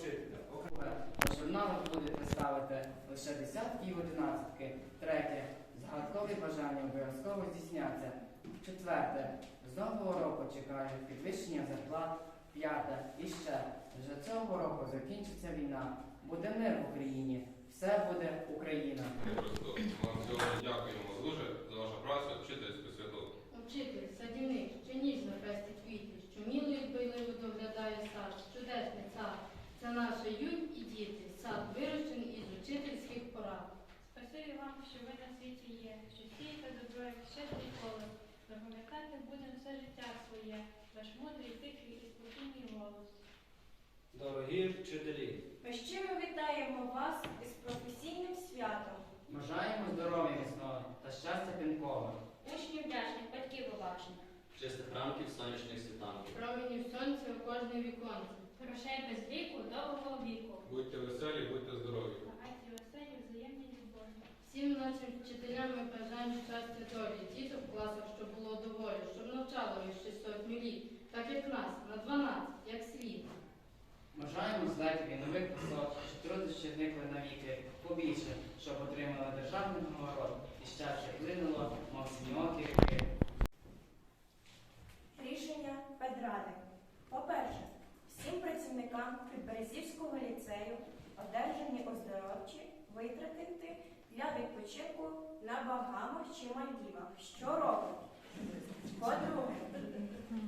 вчителя. Окремо. Журналах будете ставити лише десятки і одинадцятки. Третє. Загадкові бажання обов'язково здійсняться. Четверте. З нового року чекаю підвищення зарплат. П'яте. І ще. Вже цього року закінчиться війна. Буде мир в Україні. Все буде Україна. Просто вам сьогодні дякуємо дуже за вашу працю вчительську святу. Учитель, садівник, що ви на світі є, що сієте добро, як щедрий колос. Запам'ятати будемо все життя своє, ваш мудрий, тихий і спокійний голос. Дорогі вчителі, Ми щиро вітаємо вас із професійним святом. Бажаємо здоров'я міцного та щастя пінкового. Учнів вдячних, батьків уважних. чистих ранків, сонячних світанків. Променів сонця у кожне віконце. Грошей без віку, довгого віку. Будьте веселі, будьте здорові. Всім нашим вчителям ми бажаємо щастя долі, діток в класах, щоб було доволі, щоб навчало їх ще сотню літ, так як нас, на 12, як слід. Бажаємо злетів нових висот, що труднощі зникли навіки, побільше, щоб отримали державний нагород і щастя. Плинуло, для відпочинку на Багамах чи Мальдівах щороку. По-друге,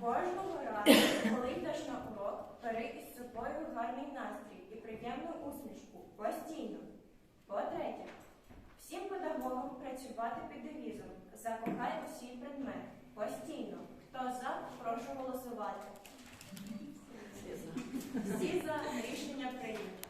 кожного разу, коли йдеш на урок, бери із собою гарний настрій і приємну усмішку постійно. По-третє, всім педагогам працювати під девізом Закохай у свій предмет постійно. Хто за, прошу голосувати. Всі за рішення прийнято.